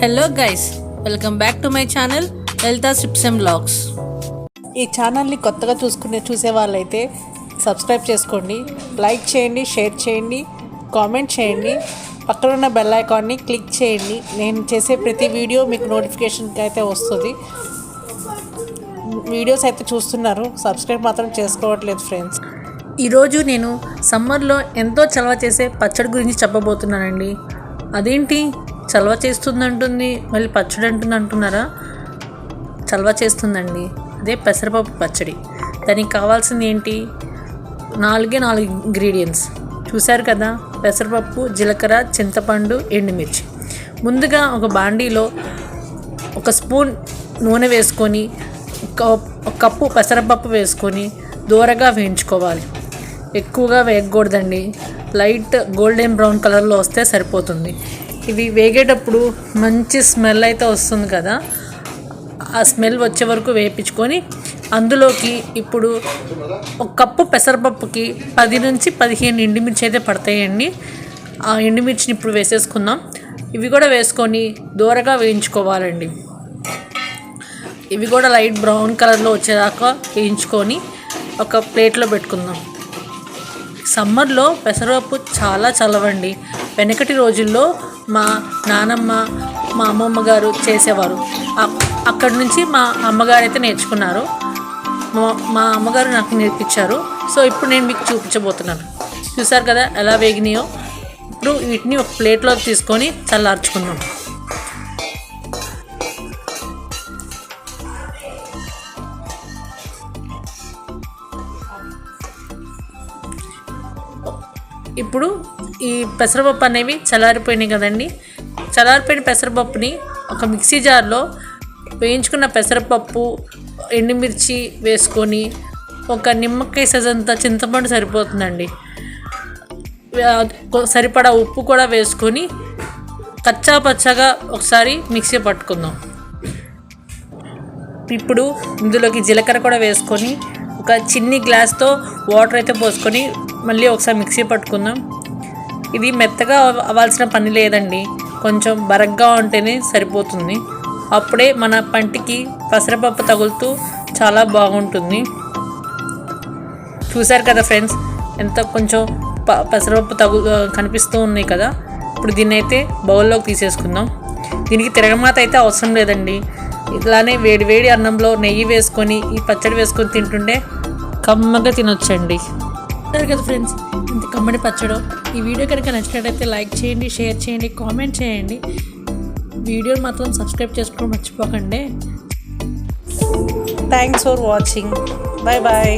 Hello guys welcome back to my channel Lalitha సిప్సెమ్ blogs ఈ ఛానల్ని కొత్తగా చూసుకునే చూసే వాళ్ళైతే సబ్స్క్రైబ్ చేసుకోండి లైక్ చేయండి షేర్ చేయండి కామెంట్ చేయండి పక్కన ఉన్న బెల్ ఐకాన్ని క్లిక్ చేయండి. నేను చేసే ప్రతి వీడియో మీకు నోటిఫికేషన్కి అయితే వస్తుంది. వీడియోస్ అయితే చూస్తున్నారు. సబ్స్క్రైబ్ మాత్రం చేసుకోవట్లేదు ఫ్రెండ్స్ ఈరోజు నేను సమ్మర్లో ఎంతో చలవ చేసే పచ్చడి గురించి చెప్పబోతున్నానండి. అదేంటి? చలవ చేస్తుందంటుంది మళ్ళీ పచ్చడి అంటుంది అంటున్నారా చలవ చేస్తుందండి. అదే పెసరపప్పు పచ్చడి. దానికి కావాల్సింది ఏంటి నాలుగే నాలుగు ఇంగ్రీడియంట్స్ చూశారు కదా? పెసరపప్పు జీలకర్ర చింతపండు ఎండుమిర్చి. ముందుగా ఒక బాండీలో ఒక స్పూన్ నూనె వేసుకొని ఒక ఒక కప్పు పెసరపప్పు వేసుకొని దూరగా వేయించుకోవాలి. ఎక్కువగా వేయకూడదండి. లైట్ గోల్డెన్ బ్రౌన్ కలర్లో వస్తే సరిపోతుంది. ఇవి వేగేటప్పుడు మంచి స్మెల్ అయితే వస్తుంది కదా. ఆ స్మెల్ వచ్చే వరకు వేయించుకొని అందులోకి ఇప్పుడు ఒక కప్పు పెసరపప్పుకి పది నుంచి పదిహేను ఎండుమిర్చి అయితే పడతాయండి. ఆ ఎండుమిర్చిని ఇప్పుడు వేసేసుకుందాం. ఇవి కూడా వేసుకొని దూరగా వేయించుకోవాలండి. ఇవి కూడా లైట్ బ్రౌన్ కలర్లో వచ్చేదాకా వేయించుకొని ఒక ప్లేట్లో పెట్టుకుందాం. సమ్మర్లో పెసరపప్పు చాలా చలవండి వెనకటి రోజుల్లో మా నానమ్మ మా అమ్మమ్మ గారు చేసేవారు. అక్కడి నుంచి మా అమ్మగారు అయితే నేర్చుకున్నారు. మా మా అమ్మగారు నాకు నేర్పించారు. సో ఇప్పుడు నేను మీకు చూపించబోతున్నాను. చూసారు కదా ఎలా వేగినాయో? ఇప్పుడు వీటిని ఒక ప్లేట్లో తీసుకొని చల్లార్చుకుందాం. ఇప్పుడు ఈ పెసరపప్పు అనేవి చల్లారిపోయినాయి కదండి. చల్లారిపోయిన పెసరపప్పుని ఒక మిక్సీ జార్లో వేయించుకున్న పెసరపప్పు ఎండుమిర్చి వేసుకొని ఒక నిమ్మకాయ సజంత చింతపండు సరిపోతుందండి. సరిపడా ఉప్పు కూడా వేసుకొని కచ్చా పచ్చగా ఒకసారి మిక్సీ పట్టుకుందాం. ఇప్పుడు ఇందులోకి జీలకర్ర కూడా వేసుకొని ఒక చిన్ని గ్లాస్తో వాటర్ అయితే పోసుకొని మళ్ళీ ఒకసారి మిక్సీ పట్టుకుందాం. ఇది మెత్తగా అవ్వాల్సిన పని లేదండి. కొంచెం బరగ్గా ఉంటేనే సరిపోతుంది. అప్పుడే మన పంటికి పెసరపప్పు తగులుతూ చాలా బాగుంటుంది. చూశారు కదా ఫ్రెండ్స్ ఎంత కొంచెం ప- పెసరపప్పు తగు కనిపిస్తూ ఉన్నాయి కదా. ఇప్పుడు దీన్ని అయితే బౌల్లోకి తీసేసుకుందాం. దీనికి తిరగమాత అయితే అవసరం లేదండి. ఇట్లానే వేడి వేడి అన్నంలో నెయ్యి వేసుకొని ఈ పచ్చడి వేసుకొని తింటుంటే కమ్మగా తినొచ్చండి. చూస్తున్నారు కదా ఫ్రెండ్స్ ఇంత కమ్మడి పచ్చడో. ఈ వీడియో కనుక నచ్చినట్టయితే లైక్ చేయండి షేర్ చేయండి కామెంట్ చేయండి. వీడియోని మాత్రం సబ్స్క్రైబ్ చేసుకోవడం మర్చిపోకండి. Thanks for watching bye bye